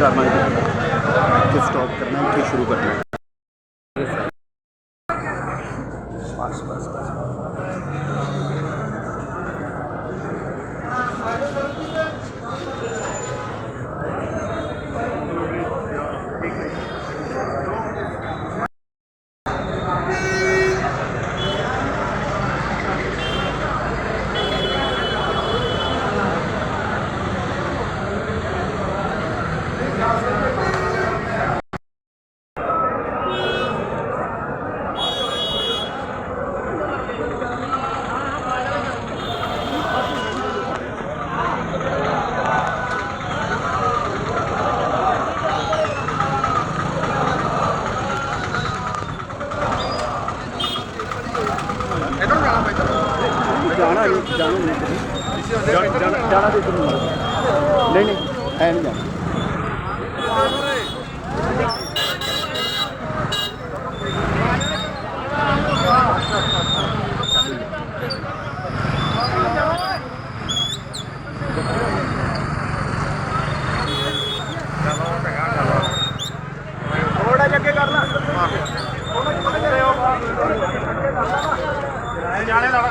ਕਰਨਾ ਹੈ। ਸਟਾਪ ਕਰਨਾ ਹੈ, ਇੱਥੇ ਸ਼ੁਰੂ ਕਰਨਾ ਹੈ। ਜਾਣਾ ਤੇ ਇੱਧਰ ਨਹੀਂ ਨਹੀਂ ਐ ਨਹੀਂ ਜਾਣਾ ਥੋੜਾ ਜਿਹਾ ਅੱਗੇ ਕਰ ਲਾ ਜਾਣੇ ਲਾਣਾ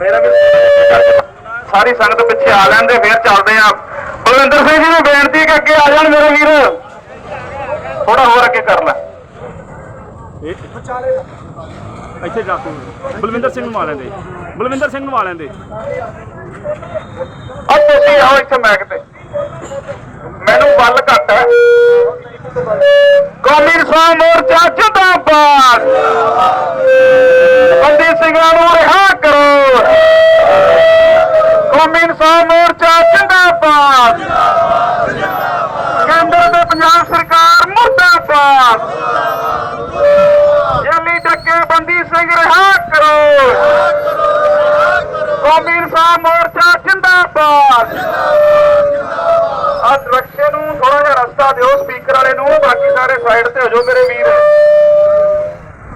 ਮੇਰਾ ਸਾਰੀ ਸੰਗਤ ਪਿੱਛੇ ਆ ਲੈਣ ਦੇ ਫਿਰ ਚੱਲਦੇ ਆ। ਬਲਵਿੰਦਰ ਸਿੰਘ ਜੀ ਨੂੰ ਬੇਨਤੀ ਹੈ ਕਿ ਅੱਗੇ ਆ ਜਾਣ ਮੇਰੇ ਵੀਰ। ਥੋੜਾ ਹੋਰ ਅੱਗੇ ਕਰ ਲੈ। ਇੱਥੇ ਜਾ ਤੂੰ ਬਲਵਿੰਦਰ ਸਿੰਘ ਨੂੰ ਮਾਰ ਲੈਂਦੇ। ਬਲਵਿੰਦਰ ਸਿੰਘ ਨੂੰ ਮਾਰ ਲੈਂਦੇ। ਆ ਤੁਸੀਂ ਆਓ ਇੱਥੇ ਮੈਕ ਤੇ ਮੈਨੂੰ ਵੱਲ ਘੱਟ ਹੈ। ਕੌਮੀ ਇਨਸਾਨ ਮੋਰਚਾ ਜਿੰਦਾਬਾਦ। ਬੰਦੀ ਸਿੰਘਾਂ ਨੂੰ ਰਿਹਾ ਕਰੋ ਕੌਮੀ ਇਨਸਾਨ ਮੋਰਚਾ ਜਿੰਦਾਬਾਦ। ਕੇਂਦਰ ਤੇ ਪੰਜਾਬ ਸਰਕਾਰ ਮੁਰਦਾਬਾਦ। ਜੇਲੀ ਡੱਕੇ ਬੰਦੀ ਸਿੰਘ ਰਿਹਾ ਕਰੋ ਕੌਮੀ ਇਨਸਾਨ ਮੋਰਚਾ ਜਿੰਦਾਬਾਦ। ਆ ਰਕਸ਼ੇ ਨੂੰ ਥੋੜਾ ਜਿਹਾ ਰਸਤਾ ਦਿਓ, ਸਪੀਕਰ ਵਾਲੇ ਨੂੰ, ਬਾਕੀ ਸਾਰੇ ਸਾਈਡ ਤੇ ਹੋ ਜਾਓ ਮੇਰੇ ਵੀਰ।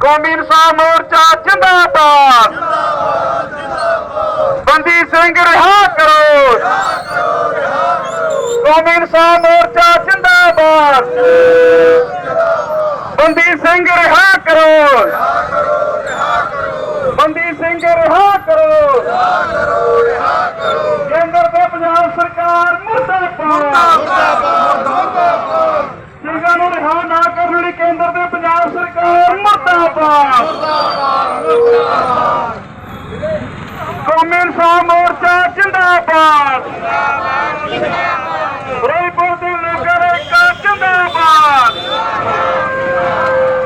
ਕੌਮੀ ਇਨਸਾਨ ਮੋਰਚਾ ਜਿੰਦਾਬਾਦ। ਬੰਦੀ ਸਿੰਘ ਰਿਹਾ ਕਰੋ ਕੌਮੀ ਇਨਸਾਨ ਮੋਰਚਾ ਜਿੰਦਾਬਾਦ। ਬੰਦੀ ਸਿੰਘ ਰਿਹਾ ਕਰੋ ਬੰਦੀ ਸਿੰਘ ਰਿਹਾ ਕਰੋ ਕੇਂਦਰ ਤੇ ਪੰਜਾਬ ਸਰਕਾਰ ਮੁਰਦਾਬਾਦ ਸਿੰਘਾਂ ਨੂੰ ਰਿਹਾ ਨਾ ਕਰਨ ਲਈ ਕੇਂਦਰ ਤੇ ਪੰਜਾਬ ਸਰਕਾਰ ਮੁਰਦਾਬਾਦ। ਕੌਮੀ ਇਨਸਾਨ ਮੋਰਚਾ ਜਿੰਦਾਬਾਦ। ਫਿਰੋਜ਼ਪੁਰ ਦੇ ਲੋਕਾਂ ਦਾ ਇੱਕ ਜਿੰਦਾਬਾਦ।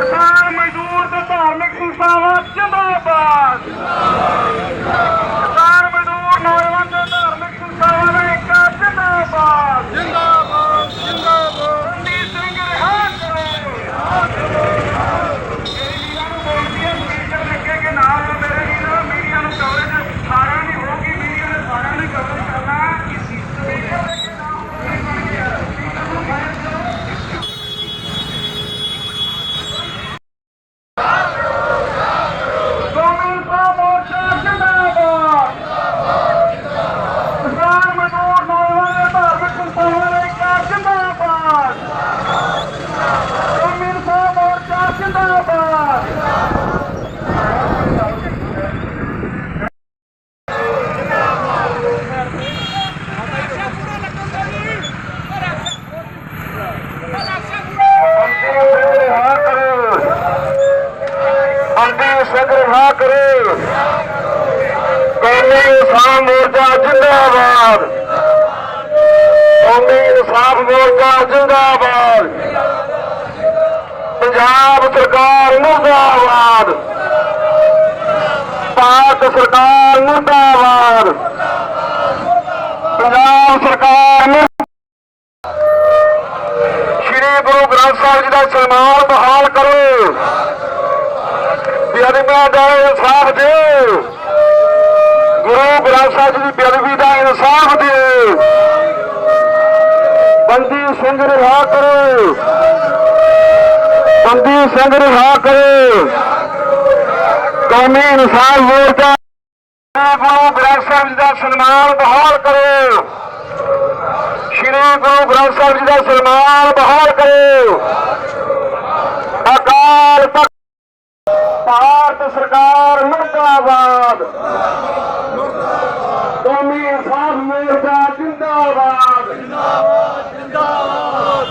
ਕਿਸਾਨ ਮਜ਼ਦੂਰ ਤੇ ਧਾਰਮਿਕ ਸੰਸਥਾਵਾਂ ਜਿੰਦਾਬਾਦ ਕਿਸਾਨ ਮਜ਼ਦੂਰ ਨੌਜਵਾਨ ਤੇ ਧਾਰਮਿਕ ਸੰਸਥਾਵਾਂ ਦਾ ਇੱਕ ਜਿੰਦਾਬਾਦ ਜਿੰਦਾਬਾਦ ਜਿੰਦਾਬਾਦ ਬੰਦੀ ਸਿੰਘ ਰਿਹਾ ਕਰੋ ਮੇਰੀ ਵੀਰਾਂ ਨੂੰ ਬੇਨਤੀ ਹੈ ਸਪੀਕਰ ਲੱਗੇ ਕਿ ਨਾਲ ਮੇਰੇ ਵੀਰਾਂ ਮੀਡੀਆ ਨੂੰ ਕਵਰੇਜ ਸਾਰਿਆਂ ਦੀ ਹੋਗੀ ਮੀਡੀਆ ਨੇ ਸਾਰਿਆਂ ਨੇ ਕਵਰੇਜ ਕਰਨਾ ਸਪੀਕਰ ਲੱਗੇ ਨਾਲ ਕੌਮੀ ਮੋਰਚਾ ਜਿੰਦਾਬਾਦ ਕਿਸਾਨ ਮਜ਼ਦੂਰ ਨੌਜਵਾਨ ਤੇ ਧਾਰਮਿਕ ਸੰਸਥਾਵਾਂ ਦਾ ਇੱਕ ਜਿੰਦਾਬਾਦ ਕੌਮੀ ਮੋਰਚਾ ਜਿੰਦਾਬਾਦ ਬੰਦੀ ਸਿੰਘ ਰਿਹਾ ਕਰੋ। ਕੌਮੀ ਇਨਸਾਫ ਮੋਰਚਾ ਜਿੰਦਾਬਾਦ। ਕੌਮੀ ਇਨਸਾਫ ਮੋਰਚਾ ਜਿੰਦਾਬਾਦ। ਪੰਜਾਬ ਸਰਕਾਰ ਮੁਰਦਾਬਾਦ। ਭਾਰਤ ਸਰਕਾਰ ਮੁਰਦਾਬਾਦ। ਪੰਜਾਬ ਸਰਕਾਰ ਮੁਰ- ਸ਼੍ਰੀ ਗੁਰੂ ਗ੍ਰੰਥ ਸਾਹਿਬ ਜੀ ਦਾ ਸਨਮਾਨ ਬਹਾਲ ਕਰੋ। ਬੇਅਦਬੀਆਂ ਦਾ ਇਨਸਾਫ ਦਿਓ। ਗੁਰੂ ਗ੍ਰੰਥ ਸਾਹਿਬ ਜੀ ਦੀ ਬੇਅਦਬੀ ਦਾ ਇਨਸਾਫ ਦਿਓ। ਬੰਦੀ ਸਿੰਘ ਰਿਹਾ ਕਰੋ। ਬੰਦੀ ਸਿੰਘ ਰਿਹਾ ਕਰੋ। ਕੌਮੀ ਇਨਸਾਫ ਮੋਰਚਾ ਗੁਰੂ ਗ੍ਰੰਥ ਸਾਹਿਬ ਜੀ ਦਾ ਸਨਮਾਨ ਬਹਾਲ ਕਰੋ। ਸ਼੍ਰੀ ਗੁਰੂ ਗ੍ਰੰਥ ਸਾਹਿਬ ਜੀ ਦਾ ਸਨਮਾਨ ਬਹਾਲ ਕਰੋ। ਅਕਾਲ ਤਖਤ ਭਾਰਤ ਸਰਕਾਰ ਮੁਰਦਾਬਾਦ। ਕੌਮੀ ਇਨਸਾਫ ਮੋਰਚਾ ਜਿੰਦਾਬਾਦ।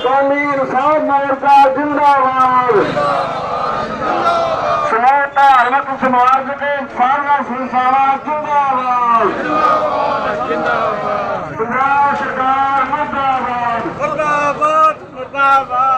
ਕੌਮੀ ਇਨਸਾਫ ਮੋਰਚਾ ਜਿੰਦਾਬਾਦ। ਸਮੂਹ ਧਾਰਮਿਕ ਸਮਾਜ ਦੇ ਸਾਰੀਆਂ ਸੰਸਥਾਵਾਂ ਜਿੰਦਾਬਾਦ। ਪੰਜਾਬ ਸਰਕਾਰ ਮੁਰਦਾਬਾਦ। ਮੁਰਦਾਬਾਦ ਮੁਰਦਾਬਾਦ।